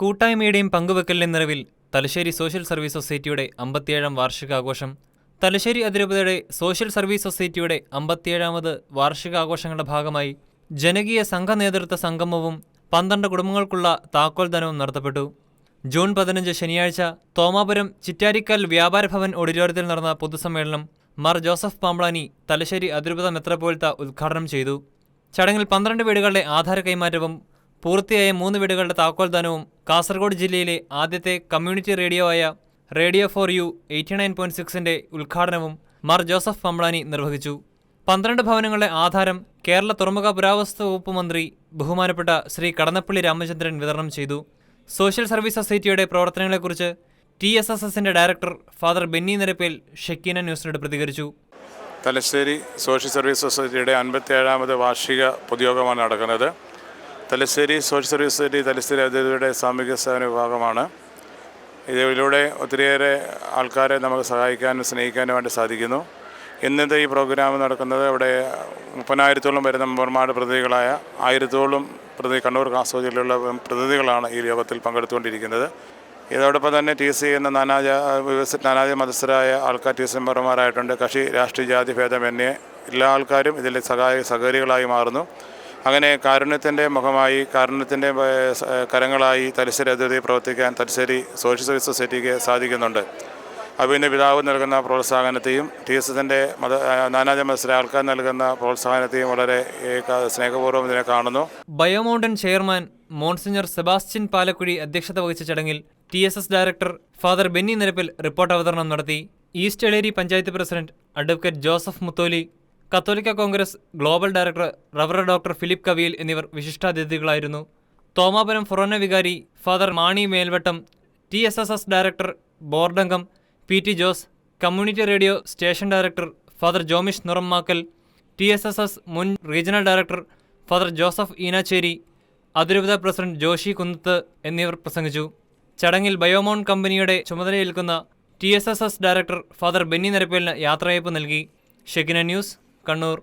കൂട്ടായ്മയുടെയും പങ്കുവെക്കലിന്റെ നിറവിൽ Thalassery social service സൊസൈറ്റിയുടെ അമ്പത്തിയേഴാം വാർഷികാഘോഷം തലശ്ശേരി അതിരൂപതയുടെ സോഷ്യൽ സർവീസ് സൊസൈറ്റിയുടെ അമ്പത്തിയേഴാമത് വാർഷികാഘോഷങ്ങളുടെ ഭാഗമായി ജനകീയ സംഘ നേതൃത്വ സംഗമവും പന്ത്രണ്ട് കുടുംബങ്ങൾക്കുള്ള താക്കോൽ താക്കോൽദാനവും നടത്തപ്പെട്ടു. ജൂൺ പതിനഞ്ച് ശനിയാഴ്ച തോമാപുരം ചിറ്റാരിക്കൽ വ്യാപാര ഭവൻ ഓഡിറ്റോറിയത്തിൽ നടന്ന പൊതുസമ്മേളനം മാർ ജോസഫ് പാമ്പ്ളാനി തലശ്ശേരി അതിരൂപത മെത്രപ്പോലത്ത ഉദ്ഘാടനം ചെയ്തു. ചടങ്ങിൽ പന്ത്രണ്ട് വീടുകളുടെ ആധാര കൈമാറ്റവും പൂർത്തിയായ മൂന്ന് വീടുകളുടെ താക്കോൽദാനവും കാസർഗോഡ് ജില്ലയിലെ ആദ്യത്തെ കമ്മ്യൂണിറ്റി റേഡിയോ ആയ radio for you eighty nine point സിക്സിന്റെ ഉദ്ഘാടനവും മാർ ജോസഫ് പമ്പ്ളാനി നിർവഹിച്ചു. പന്ത്രണ്ട് ഭവനങ്ങളുടെ ആധാരം കേരള തുറമുഖ പുരാവസ്തു വകുപ്പ് മന്ത്രി ബഹുമാനപ്പെട്ട ശ്രീ കടന്നപ്പള്ളി രാമചന്ദ്രൻ വിതരണം ചെയ്തു. സോഷ്യൽ സർവീസ് സൊസൈറ്റിയുടെ പ്രവർത്തനങ്ങളെക്കുറിച്ച് ടി എസ് എസ് എസിന്റെ director father Benny Nirappel Shekinah ന്യൂസിനോട് പ്രതികരിച്ചു. തലശ്ശേരി സോഷ്യൽ സർവീസ് സൊസൈറ്റിയുടെ അൻപത്തിയേഴാമത് വാർഷിക പൊതുയോഗമാണ് നടക്കുന്നത്. Thalassery social service society Thalassery അതിഥിയുടെ സാമൂഹിക സേവന വിഭാഗമാണ്. ഇതിലൂടെ ഒത്തിരിയേറെ ആൾക്കാരെ നമുക്ക് സഹായിക്കാനും സ്നേഹിക്കാനും വേണ്ടി സാധിക്കുന്നു. ഇന്നത്തെ ഈ പ്രോഗ്രാം നടക്കുന്നത് ഇവിടെ മുപ്പതിനായിരത്തോളം വരുന്ന മെമ്പർമാരുടെ പ്രതിനിധികളായ ആയിരത്തോളം പ്രതി കണ്ണൂർ കാസർഗോഡ് ജില്ലയിലുള്ള പ്രതിനിധികളാണ് ഈ യോഗത്തിൽ പങ്കെടുത്തുകൊണ്ടിരിക്കുന്നത്. ഇതോടൊപ്പം തന്നെ ടി സി എന്ന നാനാജ നാനാജ മതസ്ഥരായ ആൾക്കാർ ടി സി മെമ്പർമാരായിട്ടുണ്ട്. കക്ഷി രാഷ്ട്രീയ ജാതി ഭേദമന്യേ എല്ലാ ആൾക്കാരും ഇതിൽ സഹായ സഹകരികളായി മാറുന്നു. അങ്ങനെ കാരുണ്യത്തിന്റെ മുഖമായി കാരുണ്യത്തിന്റെ കരങ്ങളായി തലശ്ശേരി അതിഥി പ്രവർത്തിക്കാൻ തലശ്ശേരി സോഷ്യൽ സർവീസ് സൊസൈറ്റിക്ക് സാധിക്കുന്നുണ്ട്. അഭിന്റെ പിതാവ് നൽകുന്ന പ്രോത്സാഹനത്തെയും ടി എസ് എസിന്റെ മത നാനാജ മത്സര ആൾക്കാർ നൽകുന്ന പ്രോത്സാഹനത്തെയും വളരെ സ്നേഹപൂർവം ഇതിനെ കാണുന്നു. ബയോമൗണ്ടൻ ചെയർമാൻ മോൺസിഞ്ഞർ സെബാസ്റ്റ്യൻ പാലക്കുഴി അധ്യക്ഷത വഹിച്ച ചടങ്ങിൽ T S S director father Benny Nirappel report അവതരണം നടത്തി. East Eleri panchayat president advocate Joseph Mutholi കത്തോലിക്ക കോൺഗ്രസ് ഗ്ലോബൽ ഡയറക്ടർ റവറ ഡോക്ടർ ഫിലിപ്പ് കവിയിൽ എന്നിവർ വിശിഷ്ടാതിഥികളായിരുന്നു. തോമാപുരം ഫൊറോന വികാരി father Mani Melvattom T S S S director ബോർഡംഗം P T Jose community radio station director father Jomish Nurammakkal T S S S മുൻ regional director father Joseph Eenachery അതിരൂപത president Joshi Kunnath എന്നിവർ പ്രസംഗിച്ചു. ചടങ്ങിൽ ബയോമോൺ കമ്പനിയുടെ ചുമതലയേൽക്കുന്ന T S S S director father Benny നരപ്പേലിന് യാത്രയയപ്പ് നൽകി. ഷെഗിന news Kannur